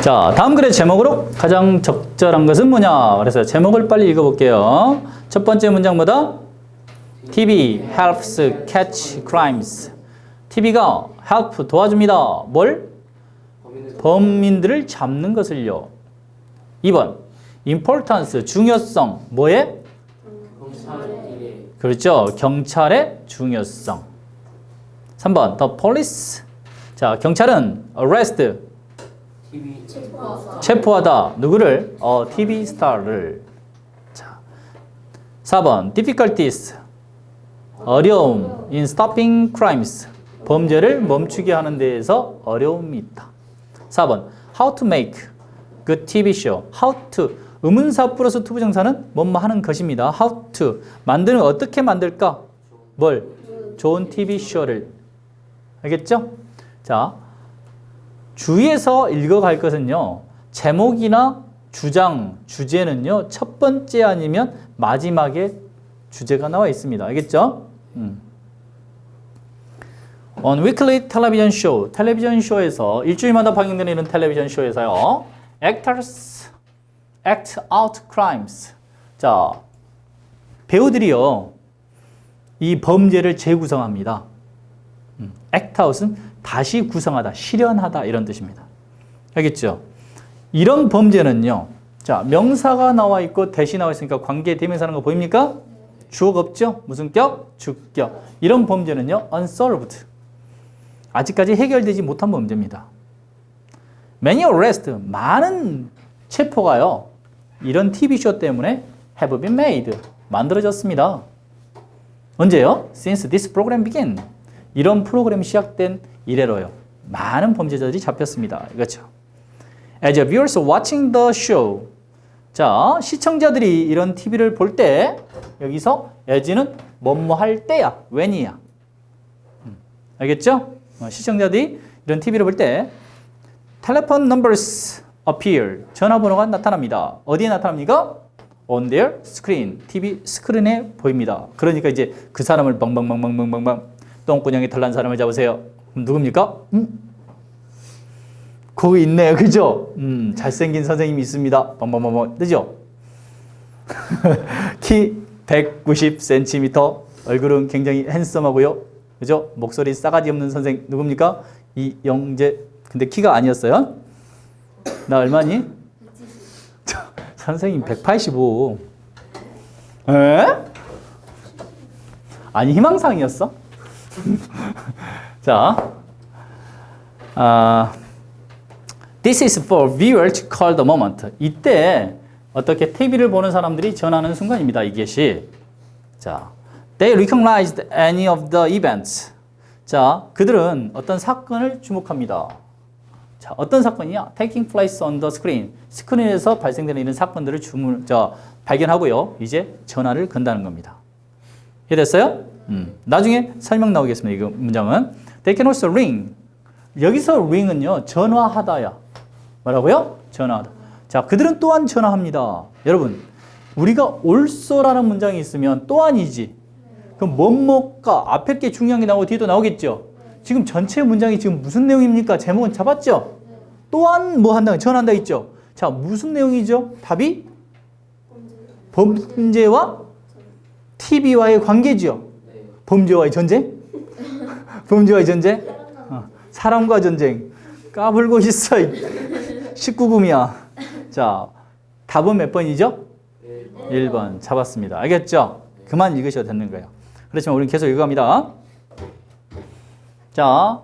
자, 다음 글의 제목으로 가장 적절한 것은 뭐냐? 그래서 제목을 빨리 읽어볼게요. 첫 번째 문장 뭐다? TV helps catch crimes. TV가 help 도와줍니다. 뭘? 범인들을 잡는 것을요. 2번 importance 중요성 뭐에? 그렇죠. 경찰의 중요성. 3번 the police. 자, 경찰은 arrest 체포하다 누구를? 어, TV 스타를. 자. 4번 difficulties. 어려움 in stopping crimes. 범죄를 멈추게 하는 데에서 어려움이 있다. 4번 how to make good TV show. how to 의문사 플러스 투부정사는 뭐뭐 하는 것입니다. how to 만드는 어떻게 만들까? 뭘? 좋은 TV 쇼를. 알겠죠? 자, 주위에서 읽어갈 것은요. 제목이나 주장, 주제는요. 첫 번째 아니면 마지막에 주제가 나와 있습니다. 알겠죠? 음. On weekly television show, 텔레비전 쇼에서 일주일마다 방영되는 텔레비전 쇼에서요. Actors act out crimes. 자, 배우들이요. 이 범죄를 재구성합니다. Out은 다시 구성하다, 실현하다 이런 뜻입니다. 알겠죠? 이런 범죄는요. 자, 명사가 나와 있고 대시 나와 있으니까 관계 대명사라는 거 보입니까? 주어가 없죠? 무슨 격? 주격. 이런 범죄는요. unsolved. 아직까지 해결되지 못한 범죄입니다. many arrest 많은 체포가요. 이런 TV쇼 때문에 have been made 만들어졌습니다. 언제요? Since this program began. 이런 프로그램이 시작된 이래로요. 많은 범죄자들이 잡혔습니다. 그렇죠? As a viewers watching the show. 자, 시청자들이 이런 TV를 볼 때 여기서 as는 뭐뭐 할 때야. when이야. 음, 알겠죠? 어, 시청자들이 이런 TV를 볼 때 telephone numbers appear. 전화번호가 나타납니다. 어디에 나타납니까? on their screen. TV 스크린에 보입니다. 그러니까 이제 그 사람을 방방방방방방방 똥구녕이 털난 사람을 잡으세요. 누굽니까? 음? 거기 있네요. 그죠? 음, 잘생긴 선생님이 있습니다. 방방방방. 뜨죠? 키 190cm. 얼굴은 굉장히 핸섬하고요. 그죠? 목소리 싸가지 없는 선생 누굽니까? 이영재. 근데 키가 아니었어요. 나 얼마니? 선생님 185. 에? 아니 희망상이었어? 자, 아, this is for viewer to call the moment. 이때 어떻게 TV를 보는 사람들이 전하는 순간입니다. 이것이. 자, they recognized any of the events. 자, 그들은 어떤 사건을 주목합니다. 자, 어떤 사건이냐? taking place on the screen. 스크린에서 발생되는 이런 사건들을 주문, 저, 발견하고요. 이제 전화를 건다는 겁니다. 이해됐어요? 음. 나중에 설명 나오겠습니다. 이 문장은. They can also ring. 여기서 ring은요, 전화하다야. 뭐라고요? 전화하다. 자, 그들은 또한 전화합니다. 여러분, 우리가 also라는 문장이 있으면 또한이지. 그럼 뭐뭐가 앞에 게 중요한 게 나오고 뒤에도 나오겠죠? 지금 전체 문장이 지금 무슨 내용입니까? 제목은 잡았죠? 또한 뭐 한다, 전한다 있죠? 자, 무슨 내용이죠? 답이 범죄와 TV와의 관계죠. 범죄와의 전쟁? 범죄와의 전쟁? 어, 사람과 전쟁. 까불고 있어. 19금이야. 자, 답은 몇 번이죠? 1번 잡았습니다. 알겠죠? 그만 읽으셔도 되는 거예요. 그렇지만 우리는 계속 읽어갑니다. 자,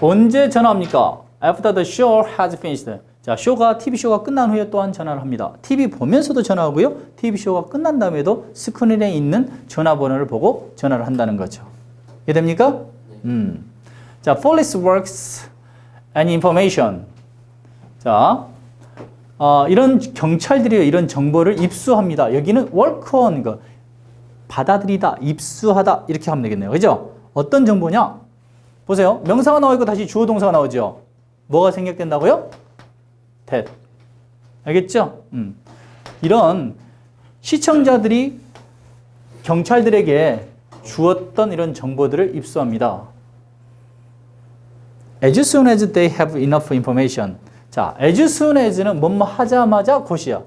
언제 전화합니까? After the show has finished. 자, 쇼가 TV 쇼가 끝난 후에 또한 전화를 합니다. TV 보면서도 전화하고요. TV 쇼가 끝난 다음에도 스크린에 있는 전화번호를 보고 전화를 한다는 거죠. 이해됩니까? 음. 자, police works and information. 자, 어, 이런 경찰들이 이런 정보를 입수합니다. 여기는 work on 거 받아들이다, 입수하다 이렇게 하면 되겠네요. 그죠? 어떤 정보냐? 보세요. 명사가 나와 있고 다시 주어 동사가 나오죠. 뭐가 생략된다고요? That. 알겠죠? 음. 이런 시청자들이 경찰들에게 주었던 이런 정보들을 입수합니다. as soon as they have enough information. 자, as soon as는 뭐뭐 하자마자 곧이야.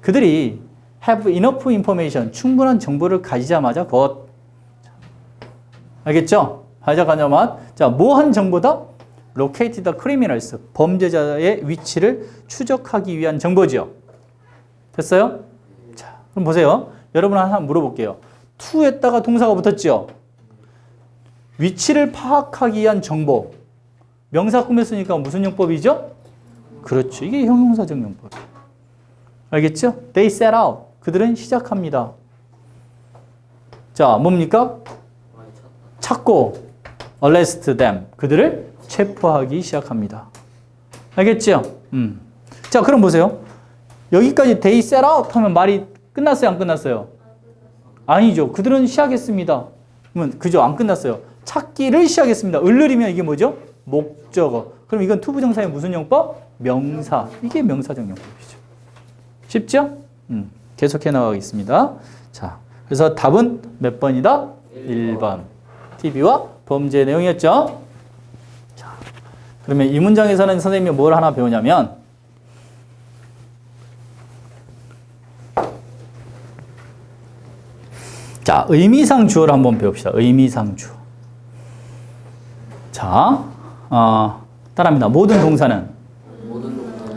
그들이 have enough information, 충분한 정보를 가지자마자 곧. 알겠죠? 하자마자 자, 뭐 한 정보다? Locate the criminals, 범죄자의 위치를 추적하기 위한 정보죠. 됐어요? 자, 그럼 보세요. 여러분 하나 물어볼게요. to에다가 동사가 붙었죠? 위치를 파악하기 위한 정보. 명사 꾸몄으니까 무슨 용법이죠? 그렇죠. 이게 형용사적 용법. 알겠죠? They set out. 그들은 시작합니다. 자, 뭡니까? 찾고 arrest them. 그들을 체포하기 시작합니다. 알겠죠? 음. 자, 그럼 보세요. 여기까지 they set out 하면 말이 끝났어요, 안 끝났어요? 아니죠. 그들은 시작했습니다. 그러면 그죠? 안 끝났어요. 찾기를 시작했습니다. 을르리면 이게 뭐죠? 목적어. 그럼 이건 투부정사의 무슨 용법? 명사. 이게 명사적 용법이죠. 쉽죠? 음, 계속해 나가겠습니다. 자, 그래서 답은 몇 번이다? 1번. TV와 범죄 내용이었죠? 자, 그러면 이 문장에서는 선생님이 뭘 하나 배우냐면 자, 의미상 주어를 한번 배웁시다. 의미상 주어. 자, 어, 따라합니다. 모든 동사는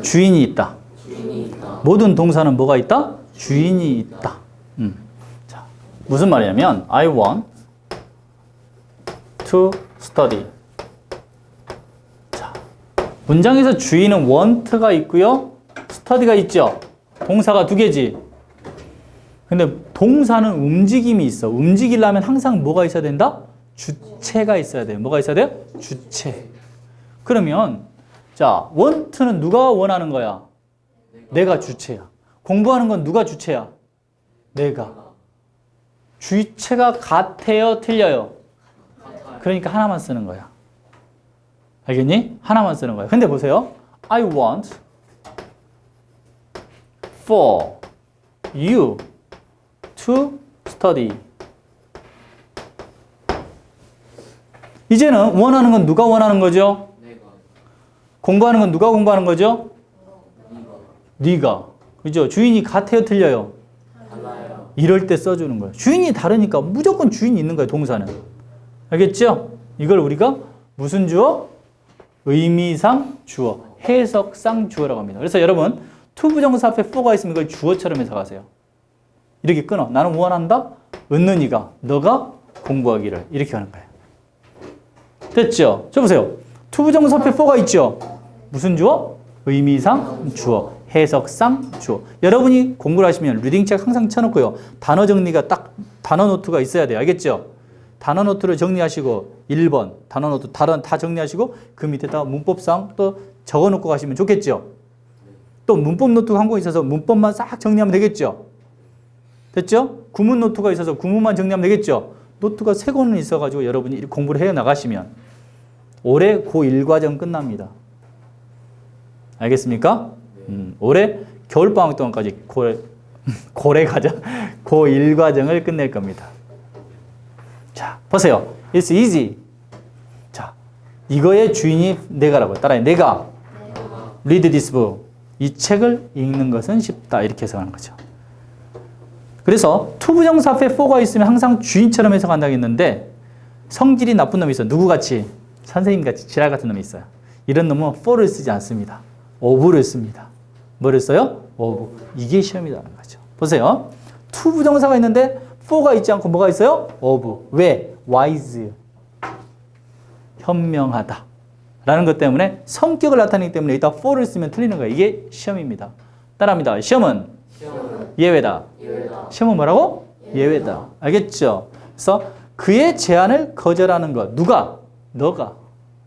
주인이 있다. 모든 동사는 뭐가 있다? 주인이 있다. 음. 자, 무슨 말이냐면 I want to study. 자, 문장에서 주인은 want가 있고요. study가 있죠. 동사가 두 개지. 근데 동사는 움직임이 있어. 움직이려면 항상 뭐가 있어야 된다? 주체가 있어야 돼요. 뭐가 있어야 돼요? 주체. 그러면 자, want는 누가 원하는 거야? 내가 주체야. 공부하는 건 누가 주체야? 내가. 주체가 같아요, 틀려요? 그러니까 하나만 쓰는 거야. 알겠니? 하나만 쓰는 거야. 근데 보세요. I want for you to study. 이제는 원하는 건 누가 원하는 거죠? 공부하는 건 누가 공부하는 거죠? 네가. 그죠? 주인이 같아요, 틀려요? 이럴 때 써주는 거예요. 주인이 다르니까 무조건 주인이 있는 거예요, 동사는. 알겠죠? 이걸 우리가 무슨 주어? 의미상 주어, 해석상 주어라고 합니다. 그래서 여러분, 투부정사 앞에 for가 있으면 이걸 주어처럼 해석하세요. 이렇게 끊어. 나는 원한다? 얻는 이가, 너가 공부하기를. 이렇게 하는 거예요. 됐죠? 저 보세요. 투부정사 앞에 for가 있죠? 무슨 주어? 의미상 주어, 해석상 주어. 여러분이 공부를 하시면 리딩 책 항상 쳐놓고요. 단어 정리가 딱 단어 노트가 있어야 돼요. 알겠죠? 단어 노트를 정리하시고 1번 단어 노트 다른 다 정리하시고 그 밑에다 문법상 또 적어 놓고 가시면 좋겠죠? 또 문법 노트가 한 권 있어서 문법만 싹 정리하면 되겠죠? 됐죠? 구문 노트가 있어서 구문만 정리하면 되겠죠? 노트가 세 권은 있어 가지고 여러분이 공부를 해 나가시면 올해 고1 과정 끝납니다. 알겠습니까? 음, 올해 겨울 방학 동안까지 고, 고래 과정, 고1 과정을 끝낼 겁니다. 자, 보세요. It's easy. 자, 이거의 주인이 내가라고. 따라해. 내가. Read this book. 이 책을 읽는 것은 쉽다. 이렇게 해석하는 거죠. 그래서 투부정사 앞에 for가 있으면 항상 주인처럼 해석한다고 했는데 성질이 나쁜 놈이 있어. 누구같이? 선생님같이 지랄 같은 놈이 있어요. 이런 놈은 for를 쓰지 않습니다. of를 씁니다. 뭐를 써요? of. 이게 시험이라는 거죠. 보세요. 투부정사가 있는데 for가 있지 않고 뭐가 있어요? of. 왜? Wise. 현명하다. 라는 것 때문에 성격을 나타내기 때문에 이따 for를 쓰면 틀리는 거예요. 이게 시험입니다. 따라합니다. 시험은 예외다. 시험은 뭐라고? 예외다. 알겠죠? 그래서 그의 제안을 거절하는 것. 누가? 너가.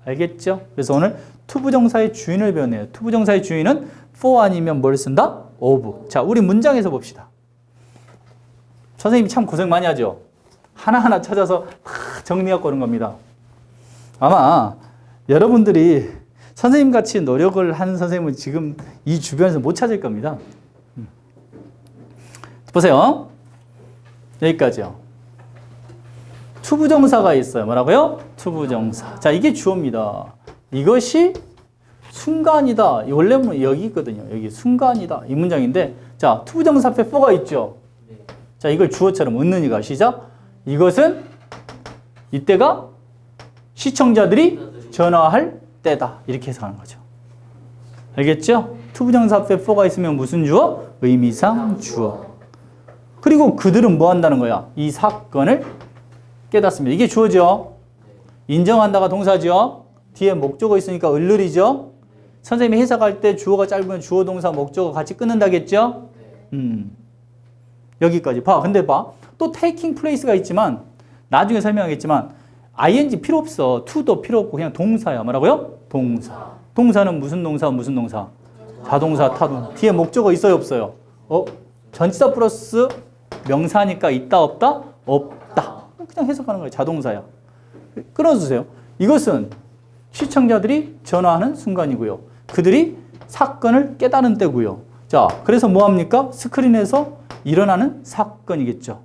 알겠죠? 그래서 오늘 투부정사의 주인을 배웠네요. 투부정사의 주인은 for 아니면 뭘 쓴다? of. 자, 우리 문장에서 봅시다. 선생님이 참 고생 많이 하죠? 하나하나 찾아서 다 정리하고 오는 겁니다. 아마 여러분들이 선생님 같이 노력을 하는 선생님은 지금 이 주변에서 못 찾을 겁니다. 음. 보세요. 여기까지요. 투부정사가 있어요. 뭐라고요? 투부정사. 자, 이게 주어입니다. 이것이 순간이다. 이 원래는 여기 있거든요. 여기 순간이다. 이 문장인데, 자, 투부정사 앞에 for가 있죠. 자, 이걸 주어처럼 얻는 이가 시작. 이것은 이때가 시청자들이 전화할 때다. 이렇게 해석하는 거죠. 알겠죠? 투부정사 앞에 for가 있으면 무슨 주어? 의미상 주어. 그리고 그들은 뭐 한다는 거야? 이 사건을 깨닫습니다. 이게 주어죠. 인정한다가 동사죠. 뒤에 목적어 있으니까 을르리죠. 선생님이 해석할 때 주어가 짧으면 주어 동사 목적어 같이 끊는다겠죠? 음. 여기까지 봐. 근데 봐. 또 taking place가 있지만 나중에 설명하겠지만 ing 필요 없어. to도 필요 없고 그냥 동사야. 뭐라고요? 동사. 동사는 무슨 동사 무슨 동사? 자동사 타동. 뒤에 목적어 있어요 없어요? 어? 전치사 플러스 명사니까 있다 없다? 없다. 그냥 해석하는 거예요. 자동사야. 끊어주세요. 이것은 시청자들이 전화하는 순간이고요. 그들이 사건을 깨달은 때고요. 자, 그래서 뭐 합니까? 스크린에서 일어나는 사건이겠죠.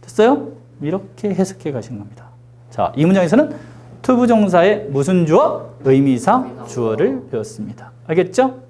됐어요? 이렇게 해석해 가시는 겁니다. 자, 이 문장에서는 투부정사의 무슨 주어? 의미상 주어를 배웠습니다. 알겠죠?